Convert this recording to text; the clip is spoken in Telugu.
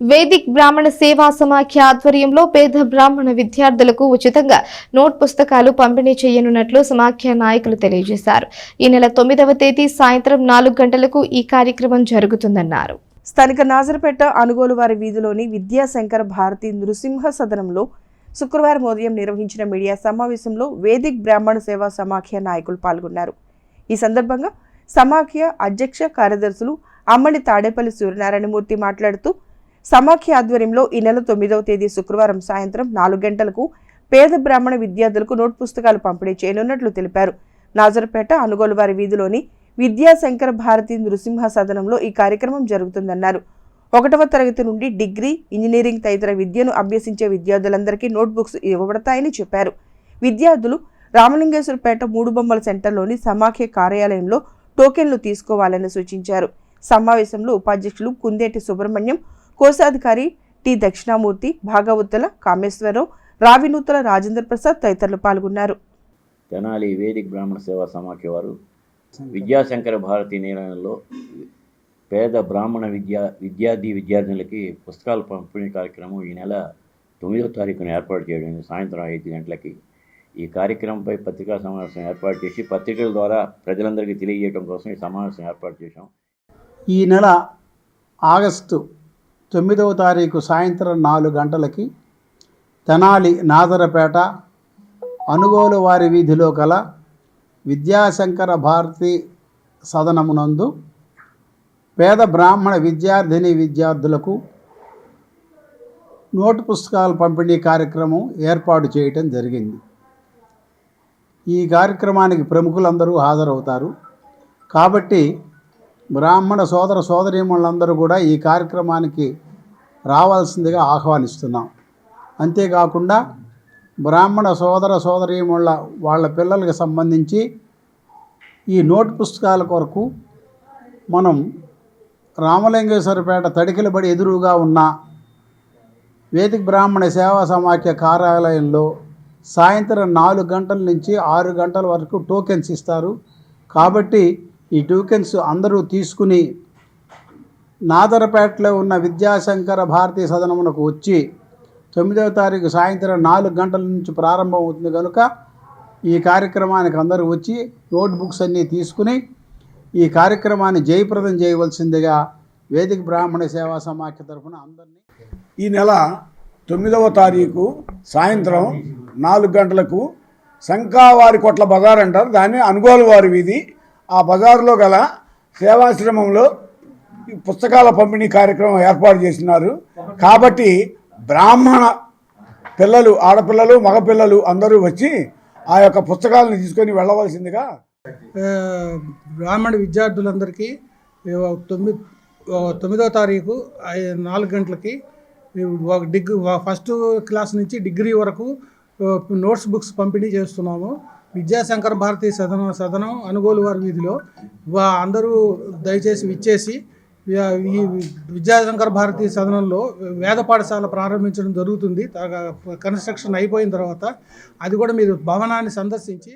వేదిక్ బ్రాహ్మణ సేవా సమాఖ్య ఆధ్వర్యంలో పేద బ్రాహ్మణ విద్యార్థులకు ఉచితంగా నోట్ పుస్తకాలు పంపిణీ చేయనున్నట్లు సమాఖ్య నాయకులు తెలియజేశారు. ఈ నెల తొమ్మిదవ తేదీ సాయంత్రం నాలుగు గంటలకు ఈ కార్యక్రమం జరుగుతుందన్నారు. స్థానిక నాజరపేట అనుగోలు వారి వీధిలోని విద్యాశంకర భారతి నృసింహ సదనంలో శుక్రవారం ఉదయం నిర్వహించిన మీడియా సమావేశంలో వేదిక్ బ్రాహ్మణ సేవా సమాఖ్య నాయకులు పాల్గొన్నారు. ఈ సందర్భంగా సమాఖ్య అధ్యక్ష కార్యదర్శులు అమ్మడి తాడేపల్లి సూర్యనారాయణమూర్తి మాట్లాడుతూ సమాఖ్య ఆధ్వర్యంలో ఈ నెల తొమ్మిదవ తేదీ శుక్రవారం సాయంత్రం నాలుగు గంటలకు పేద బ్రాహ్మణ విద్యార్థులకు నోట్ పుస్తకాలు పంపిణీ చేయనున్నట్లు తెలిపారు. నాజర్పేట అనుగోలు వారి వీధిలోని విద్యాశంకర భారతి నృసింహ సదనంలో ఈ కార్యక్రమం జరుగుతుందన్నారు. ఒకటవ తరగతి నుండి డిగ్రీ ఇంజనీరింగ్ తదితర విద్యను అభ్యసించే విద్యార్థులందరికీ నోట్బుక్స్ ఇవ్వబడతాయని చెప్పారు. విద్యార్థులు రామలింగేశ్వరపేట మూడు బొమ్మల సెంటర్లోని సమాఖ్య కార్యాలయంలో టోకెన్లు తీసుకోవాలని సూచించారు. సమావేశంలో ఉపాధ్యక్షులు కుందేటి సుబ్రహ్మణ్యం కోశాధికారి టి దక్షిణామూర్తి భాగవతుల కామేశ్వరరావు రావినూతల రాజేంద్ర ప్రసాద్ తదితరులు పాల్గొన్నారు. తెనాలి వేదిక్ బ్రాహ్మణ సేవా సమాఖ్య వారు విద్యాశంకర భారతి నిలయంలో పేద బ్రాహ్మణ విద్యా విద్యార్థి విద్యార్థులకి పుస్తకాల పంపిణీ కార్యక్రమం ఈ నెల తొమ్మిదో తారీఖున ఏర్పాటు చేయడం సాయంత్రం ఐదు గంటలకి ఈ కార్యక్రమంపై పత్రికా సమావేశం ఏర్పాటు చేసి పత్రికల ద్వారా ప్రజలందరికీ తెలియజేయడం కోసం ఈ సమావేశం ఏర్పాటు చేశాం. ఈ నెల ఆగస్టు తొమ్మిదవ తారీఖు సాయంత్రం నాలుగు గంటలకి తెనాలి నాదరపేట అనుగోలు వారి వీధిలో గల విద్యాశంకర భారతి సదనమునందు పేద బ్రాహ్మణ విద్యార్థిని విద్యార్థులకు నోటు పుస్తకాల పంపిణీ కార్యక్రమం ఏర్పాటు చేయటం జరిగింది. ఈ కార్యక్రమానికి ప్రముఖులందరూ హాజరవుతారు. కాబట్టి బ్రాహ్మణ సోదర సోదరీమణులందరూ కూడా ఈ కార్యక్రమానికి రావాల్సిందిగా ఆహ్వానిస్తున్నాం. అంతేకాకుండా బ్రాహ్మణ సోదర సోదరీమణుల వాళ్ళ పిల్లలకు సంబంధించి ఈ నోట్ పుస్తకాల కొరకు మనం రామలింగేశ్వరపేట తడికిలబడి ఎదురుగా ఉన్న వేదిక బ్రాహ్మణ సేవా సమాఖ్య కార్యాలయంలో సాయంత్రం నాలుగు గంటల నుంచి ఆరు గంటల వరకు టోకెన్స్ ఇస్తారు. కాబట్టి ఈ టోకెన్స్ అందరూ తీసుకుని నాదరపేటలో ఉన్న విద్యాశంకర భారతీ సదనమునకు వచ్చి తొమ్మిదవ తారీఖు సాయంత్రం నాలుగు గంటల నుంచి ప్రారంభం అవుతుంది కనుక ఈ కార్యక్రమానికి అందరూ వచ్చి నోట్బుక్స్ అన్నీ తీసుకుని ఈ కార్యక్రమాన్ని జయప్రదం చేయవలసిందిగా వేదిక బ్రాహ్మణ సేవా సమాఖ్య తరఫున అందరినీ ఈ నెల తొమ్మిదవ తారీఖు సాయంత్రం నాలుగు గంటలకు శంఖావారి కొట్ల బజార్ అంటారు. దాన్ని అనుగోలు వారి వీధి ఆ బజారులో గల సేవాశ్రమంలో పుస్తకాల పంపిణీ కార్యక్రమం ఏర్పాటు చేసినారు. కాబట్టి బ్రాహ్మణ పిల్లలు ఆడపిల్లలు మగపిల్లలు అందరూ వచ్చి ఆ యొక్క పుస్తకాలను తీసుకొని వెళ్ళవలసిందిగా బ్రాహ్మణ విద్యార్థులందరికీ తొమ్మిది తొమ్మిదవ తొమ్మిదో తారీఖు నాలుగు గంటలకి ఒక డిగ్రీ ఫస్ట్ క్లాస్ నుంచి డిగ్రీ వరకు నోట్స్ బుక్స్ పంపిణీ చేస్తున్నాము. విద్యాశంకర భారతి సదనం సదనం అనుగోలు వారి వీధిలో వా అందరూ దయచేసి విచ్చేసి ఈ విద్యాశంకర భారతి సదనంలో వేద పాఠశాల ప్రారంభించడం జరుగుతుంది. కన్స్ట్రక్షన్ అయిపోయిన తర్వాత అది కూడా మీరు భవనాన్ని సందర్శించి